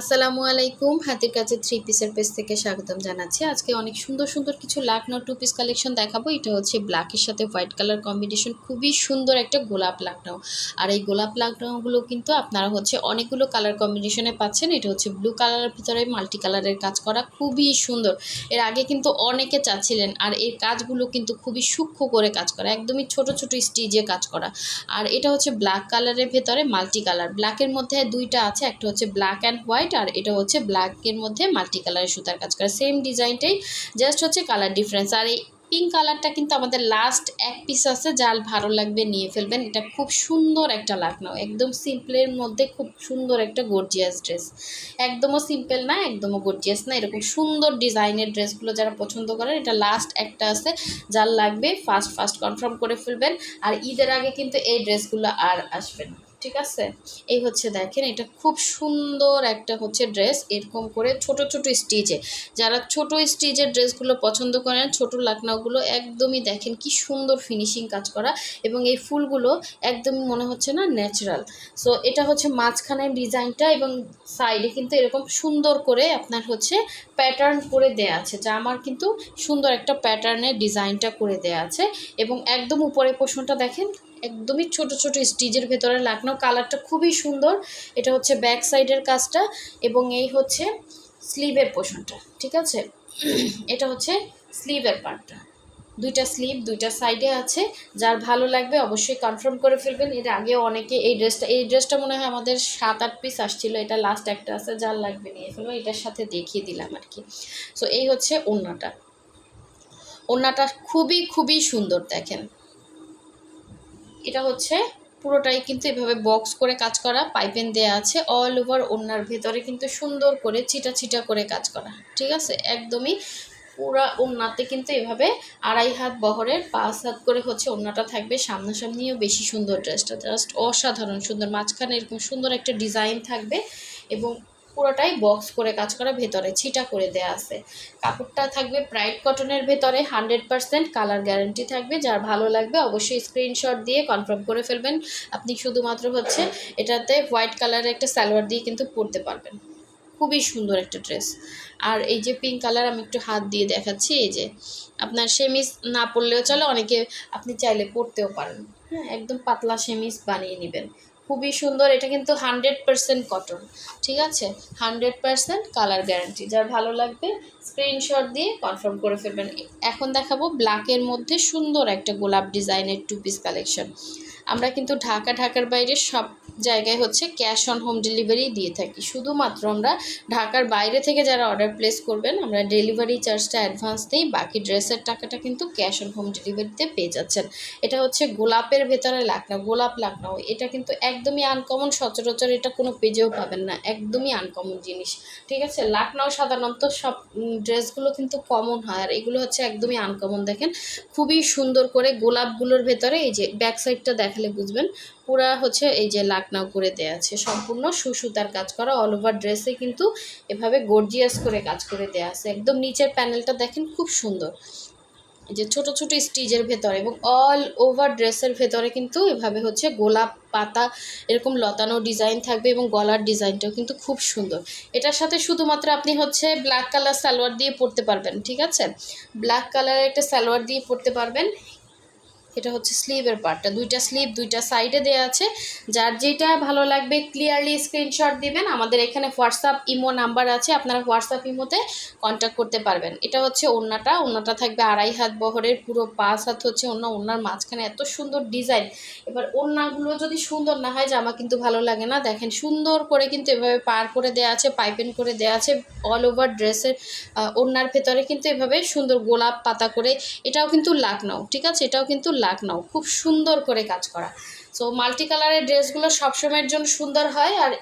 আসসালামু আলাইকুম। হাতের কাছে থ্রি পিসের পেজ থেকে স্বাগতম জানাচ্ছি। আজকে অনেক সুন্দর সুন্দর কিছু লাকনো টু পিস কালেকশন দেখাবো। এটা হচ্ছে ব্ল্যাকের সাথে হোয়াইট কালার কম্বিনেশন খুবই সুন্দর একটা গোলাপ লাকনাও আর এই গোলাপ লাকনাওগুলো কিন্তু আপনারা হচ্ছে অনেকগুলো কালার কম্বিনেশনে পাচ্ছেন। এটা হচ্ছে ব্লু কালারের ভিতরে মাল্টি কালারের কাজ করা খুবই সুন্দর। এর আগে কিন্তু অনেকে চাচ্ছিলেন আর এর কাজগুলো কিন্তু খুবই সূক্ষ্ম করে কাজ করা, একদমই ছোট ছোট স্টিজে কাজ করা। আর এটা হচ্ছে ব্ল্যাক কালারের ভেতরে মাল্টি কালার ব্ল্যাকের মধ্যে দুইটা আছে, একটা হচ্ছে ব্ল্যাক অ্যান্ড হোয়াইট আর এটা হচ্ছে ব্ল্যাকের মধ্যে মাল্টি কালারের সুতার কাজ করা। সেম ডিজাইনটাই জাস্ট হচ্ছে কালার ডিফারেন্স আর এই পিঙ্ক কালারটা কিন্তু আমাদের লাস্ট এক পিস আছে, যার ভালো লাগবে নিয়ে ফেলবেন। এটা খুব সুন্দর একটা লাকনাও একদম সিম্পলের মধ্যে খুব সুন্দর একটা গর্জিয়াস ড্রেস একদমও সিম্পল না, একদমও গর্জিয়াস না, এরকম সুন্দর ডিজাইনের ড্রেসগুলো যারা পছন্দ করেন, এটা লাস্ট একটা আছে, যার লাগবে ফার্স্ট ফার্স্ট কনফার্ম করে ফেলবেন। আর ঈদের আগে কিন্তু এই ড্রেসগুলো আর আসবে না। ঠিক আছে? এই হচ্ছে দেখেন, এটা খুব সুন্দর একটা হচ্ছে ড্রেস, এরকম করে ছোট ছোট স্টিচে। যারা ছোট স্টিচের ড্রেসগুলো পছন্দ করেন, ছোট লাকনাগুলো একদমই দেখেন কি সুন্দর ফিনিশিং কাজ করা এবং এই ফুলগুলো একদমই মনে হচ্ছে না ন্যাচারাল সো এটা হচ্ছে মাঝখানের ডিজাইনটা এবং সাইডে কিন্তু এরকম সুন্দর করে আপনার হচ্ছে প্যাটার্ন করে দেয়া আছে। যা আমার কিন্তু সুন্দর একটা প্যাটার্নের ডিজাইনটা করে দেয়া আছে এবং একদম উপরে পোষণটা দেখেন একদমই ছোট ছোট স্টিচের ভেতরে লাগানো কালারটা খুবই সুন্দর। এটা হচ্ছে ব্যাক সাইডের কাজটা এবং এই হচ্ছে স্লিভের পোষণটা ঠিক আছে? এটা হচ্ছে স্লিভের পার্টটা। দুইটা স্লিভ দুইটা সাইডে আছে। যার ভালো লাগবে অবশ্যই কনফার্ম করে ফেলবেন। এর আগেও অনেকে এই ড্রেসটা এই ড্রেসটা মনে হয় আমাদের সাত আট পিস আসছিল। এটা লাস্ট একটা আছে, যার লাগবে নিয়ে ফেলব। এটার সাথে দেখিয়ে দিলাম আর কি। সো এই হচ্ছে ওড়নাটা। ওড়নাটা খুবই খুবই সুন্দর দেখেন। এটা হচ্ছে পুরোটাই কিন্তু এভাবে বক্স করে কাজ করা পাইপেন দেয়া আছে অল ওভার ওনার ভেতরে কিন্তু সুন্দর করে চিটা চিটা করে কাজ করা, ঠিক আছে? একদমই পুরা ওড়নাতে কিন্তু এভাবে আড়াই হাত বহরের পাঁচ হাত করে হচ্ছে ওড়নাটা থাকবে, সামনাসামনিও বেশি সুন্দর ড্রেসটা জাস্ট অসাধারণ সুন্দর, মাঝখানে এরকম সুন্দর একটা ডিজাইন থাকবে এবং পুরোটাই বক্স করে কাজ করা, ভেতরে ছিটা করে দেয়া আছে। কাপড়টা থাকবে প্রাইড কটনের ভেতরে হান্ড্রেড পারসেন্ট কালার গ্যারান্টি থাকবে। যার ভালো লাগবে অবশ্যই স্ক্রিনশট দিয়ে কনফার্ম করে ফেলবেন। আপনি শুধুমাত্র হচ্ছে এটাতে হোয়াইট কালারের একটা সালোয়ার দিয়ে কিন্তু পরতে পারবেন। খুবই সুন্দর একটা ড্রেস আর এই যে পিঙ্ক কালার আমি একটু হাত দিয়ে দেখাচ্ছি, এই যে আপনার সেমিস না পরলেও চলে, অনেকে আপনি চাইলে পরতেও পারেন। হ্যাঁ একদম পাতলা সেমিস বানিয়ে নেবেন। খুবই সুন্দর, এটা কিন্তু হান্ড্রেড পারসেন্ট কটন ঠিক আছে? হান্ড্রেড পারসেন্ট কালার গ্যারান্টি যার ভালো লাগবে স্ক্রিনশট দিয়ে কনফার্ম করে ফেলবেন। এখন দেখাবো ব্ল্যাকের মধ্যে সুন্দর একটা গোলাপ ডিজাইনের টু পিস কালেকশন আমরা কিন্তু ঢাকা, ঢাকার বাইরে সব জায়গায় হচ্ছে ক্যাশ অন হোম ডেলিভারি দিয়ে থাকি। শুধুমাত্র আমরা ঢাকার বাইরে থেকে যারা অর্ডার প্লেস করবেন, আমরা ডেলিভারি চার্জটা অ্যাডভান্স দিই, বাকি ড্রেসের টাকাটা কিন্তু ক্যাশ অন হোম ডেলিভারিতে পেয়ে যাচ্ছেন। এটা হচ্ছে গোলাপের ভেতরে লাকনা গোলাপ লাকনাও এটা কিন্তু একদমই আনকমন সচরাচর এটা কোনো পেজেও পাবেন না। একদমই আনকমন জিনিস, ঠিক আছে? লাকনাও সাধারণত সব ড্রেসগুলো কিন্তু কমন হয়। আর এগুলো হচ্ছে একদমই আনকমন দেখেন? খুবই সুন্দর করে গোলাপগুলোর ভেতরে এই যে ব্যাক সাইডটা দেখালে বুঝবেন। পুরা হচ্ছে এই যে লাকনাও করে দেওয়া আছে। সম্পূর্ণ সুসুতার কাজ করা অল ওভার ড্রেসে কিন্তু এভাবে গর্জিয়াস করে কাজ করে দেওয়া আছে। একদম নিচের প্যানেলটা দেখেন খুব সুন্দর। যে ছোট ছোট স্টিজের ভেতরে এবং অল ওভার ড্রেসের ভেতরে কিন্তু এভাবে হচ্ছে গোলাপ পাতা এরকম লতানো ডিজাইন থাকবে এবং গলার ডিজাইনটাও কিন্তু খুব সুন্দর। এটার সাথে শুধুমাত্র আপনি হচ্ছে ব্ল্যাক কালার সালোয়ার দিয়ে পরতে পারবেন, ঠিক আছে? ব্ল্যাক কালারের একটা সালোয়ার দিয়ে পরতে পারবেন। এটা হচ্ছে স্লিভের পার্টটা দুইটা স্লিভ দুইটা সাইডে দেওয়া আছে। যার যেটা ভালো লাগবে ক্লিয়ারলি স্ক্রিনশট দিবেন। আমাদের এখানে হোয়াটসঅ্যাপ ইমো নাম্বার আছে। আপনারা হোয়াটসঅ্যাপ ইমোতে কন্ট্যাক্ট করতে পারবেন। এটা হচ্ছে ওড়নাটা। ওড়নাটা থাকবে আড়াই হাত বহরের, পুরো পাঁচ হাত হচ্ছে ওড়না। ওড়নার মাঝখানে এত সুন্দর ডিজাইন এবার ওড়নাগুলো যদি সুন্দর না হয়, জামা কিন্তু ভালো লাগে না। দেখেন, সুন্দর করে কিন্তু এভাবে পার করে দেওয়া আছে পাইপেন করে দেওয়া আছে অল ওভার ড্রেসের ওড়নার ভেতরে কিন্তু এভাবে সুন্দর গোলাপ পাতা করে। এটাও কিন্তু লাকনাও ঠিক আছে? এটাও কিন্তু লাকনাও খুব সুন্দর করে কাজ করা। সো মাল্টি কালারের ড্রেসগুলো সবসময়ের জন্য সুন্দর হয় আর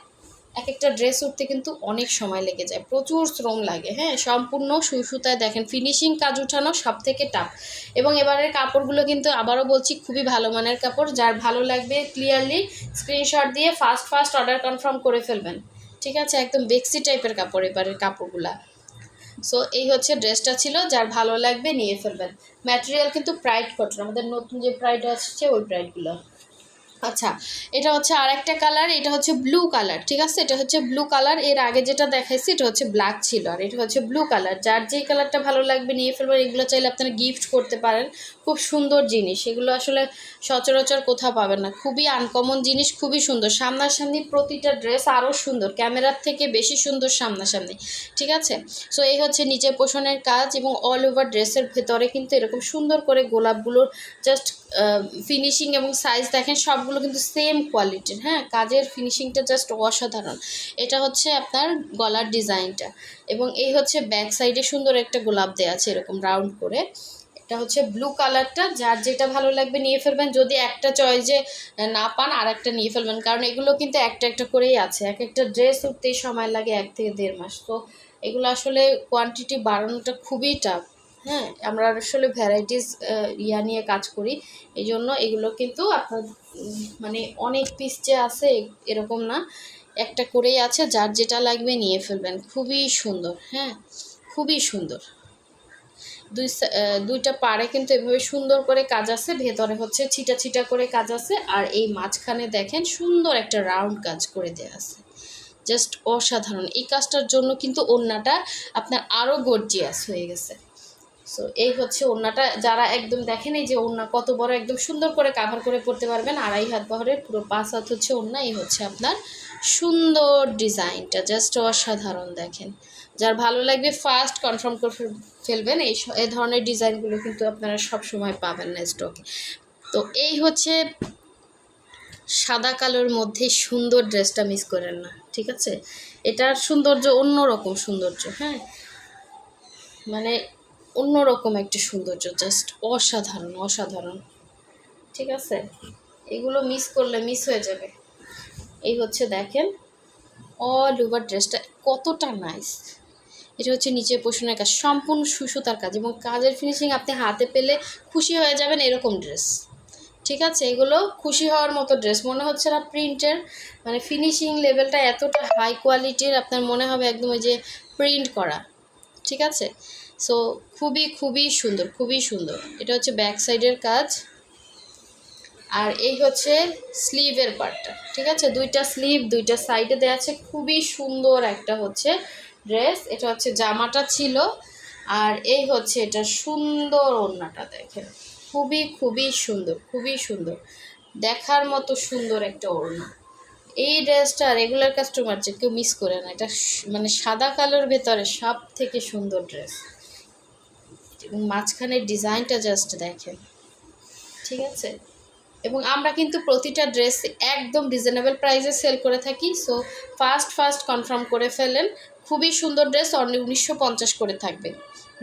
এক একটা ড্রেস উঠতে কিন্তু অনেক সময় লেগে যায়, প্রচুর শ্রম লাগে হ্যাঁ? সম্পূর্ণ সুই সুতায় দেখেন ফিনিশিং কাজ উঠানো সব থেকে টাফ এবং এবারের কাপড়গুলো কিন্তু আবারও বলছি খুবই ভালো মানের কাপড়, যার ভালো লাগবে ক্লিয়ারলি স্ক্রিনশট দিয়ে ফার্স্ট ফার্স্ট অর্ডার কনফার্ম করে ফেলবেন। ঠিক আছে? একদম বেক্সি টাইপের কাপড় এবারের কাপড়গুলা। সো এই হচ্ছে ড্রেসটা ছিল, যার ভালো লাগবে নিয়ে ফেলবেন। ম্যাটেরিয়াল কিন্তু প্রাইড কটন আমাদের নতুন যে প্রাইড আসছে ওই প্রাইডগুলো আচ্ছা এটা হচ্ছে আরেকটা কালার এটা হচ্ছে ব্লু কালার ঠিক আছে? এটা হচ্ছে ব্লু কালারের আগে যেটা দেখাইছি, এটা হচ্ছে ব্ল্যাক ছিল, আর এটা হচ্ছে ব্লু কালার যার যেই কালারটা ভালো লাগবে নিয়ে ফেলবেন, এগুলো চাইলে আপনারা গিফট করতে পারেন, খুব সুন্দর জিনিস, এগুলো আসলে সচরাচর কোথাও পাবেন না, খুবই আনকমন জিনিস, খুবই সুন্দর, সামনাসামনি প্রতিটা ড্রেস আরও সুন্দর, ক্যামেরার থেকে বেশি সুন্দর সামনাসামনি, ঠিক আছে? সো এই হচ্ছে নিচে পোষণের কাজ, এবং অল ওভার ড্রেসের ভেতরে কিন্তু এরকম সুন্দর করে গোলাপগুলোর জাস্ট ফিনিশিং এবং সাইজ দেখেন, সবগুলো কিন্তু সেম কোয়ালিটির হ্যাঁ? কাজের ফিনিশিংটা জাস্ট অসাধারণ। এটা হচ্ছে আপনার গলার ডিজাইনটা এবং এই হচ্ছে ব্যাক সাইডে সুন্দর একটা গোলাপ দেওয়া আছে এরকম রাউন্ড করে। এটা হচ্ছে ব্লু কালারটা যার যেটা ভালো লাগবে নিয়ে ফেলবেন। যদি একটা চয়েসে না পান আর একটা নিয়ে ফেলবেন। কারণ এগুলো কিন্তু একটা একটা করেই আছে। এক একটা ড্রেস উঠতেই সময় লাগে এক থেকে দেড় মাস। তো এগুলো আসলে কোয়ান্টিটি বাড়ানোটা খুবই টাফ হ্যাঁ আমরা আসলে ভ্যারাইটিস ইয়া নিয়ে কাজ করি। এই জন্য এগুলো কিন্তু আপনার মানে অনেক পিস যে আছে, এরকম না। একটা করেই আছে, যার যেটা লাগবে নিয়ে ফেলবেন। খুবই সুন্দর হ্যাঁ খুবই সুন্দর। দুই দুইটা পাড়ে কিন্তু এভাবে সুন্দর করে কাজ আছে, ভেতরে হচ্ছে ছিটা ছিটা করে কাজ আছে, আর এই মাঝখানে দেখেন সুন্দর একটা রাউন্ড কাজ করে দেওয়া আছে। জাস্ট অসাধারণ। এই কাজটার জন্য কিন্তু ওড়নাটা আপনার আরও গর্জিয়াস হয়ে গেছে। সো এই হচ্ছে ওড়নাটা। যারা একদম দেখেন এই যে ওড়না কত বড়, একদম সুন্দর করে কাভার করে পড়তে পারবেন। আড়াই হাত বহরের পুরো পাঁচ হাত হচ্ছে ওড়না, এই হচ্ছে আপনার সুন্দর ডিজাইনটা জাস্ট অসাধারণ দেখেন। যার ভালো লাগবে ফার্স্ট কনফার্ম করে ফেলবেন, এই এই ধরনের ডিজাইনগুলো কিন্তু আপনারা সব সময় পাবেন না স্টকে তো এই হচ্ছে সাদা কালোর মধ্যে সুন্দর ড্রেসটা মিস করেন না, ঠিক আছে? এটার সৌন্দর্য অন্যরকম সৌন্দর্য হ্যাঁ? মানে অন্যরকম একটা সৌন্দর্য জাস্ট অসাধারণ অসাধারণ। ঠিক আছে? এগুলো মিস করলে মিস হয়ে যাবে। এই হচ্ছে দেখেন অল ওভার ড্রেসটা কতটা নাইস এটা হচ্ছে নিচে পোষণের কাজ, সম্পূর্ণ সুসুতার কাজ এবং কাজের ফিনিশিং আপনি হাতে পেলে খুশি হয়ে যাবেন এরকম ড্রেস ঠিক আছে? এগুলো খুশি হওয়ার মতো ড্রেস মনে হচ্ছে না প্রিন্টের মানে ফিনিশিং লেভেলটা এতটা হাই কোয়ালিটির আপনার মনে হবে একদম ওই যে প্রিন্ট করা। ঠিক আছে? সো খুবই খুবই সুন্দর খুবই সুন্দর। এটা হচ্ছে ব্যাক সাইডের কাজ। আর এই হচ্ছে স্লিভের পার্টটা ঠিক আছে? দুইটা স্লিভ দুইটা সাইডে দেওয়া আছে। খুবই সুন্দর একটা হচ্ছে ড্রেস এটা হচ্ছে জামাটা ছিল। আর এই হচ্ছে এটা সুন্দর ওড়নাটা, দেখেন। খুবই খুবই সুন্দর খুবই সুন্দর। দেখার মতো সুন্দর একটা ওড়না। এই ড্রেসটা রেগুলার কাস্টমার যে কেউ মিস করে না। এটা মানে সাদা কালোর ভেতরে সব থেকে সুন্দর ড্রেস এবং মাঝখানের ডিজাইনটা জাস্ট দেখেন। ঠিক আছে? এবং আমরা কিন্তু প্রতিটা ড্রেস একদম রিজনেবল প্রাইসে সেল করে থাকি সো ফার্স্ট ফার্স্ট কনফার্ম করে ফেলেন। খুবই সুন্দর ড্রেস অনলি উনিশশো পঞ্চাশ করে থাকবে।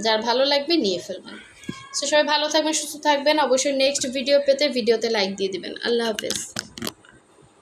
যার ভালো লাগবে নিয়ে ফেলবেন। সো সবাই ভালো থাকবেন, সুস্থ থাকবেন। অবশ্যই নেক্সট ভিডিও পেতে ভিডিওতে লাইক দিয়ে দিবেন। আল্লাহ হাফেজ।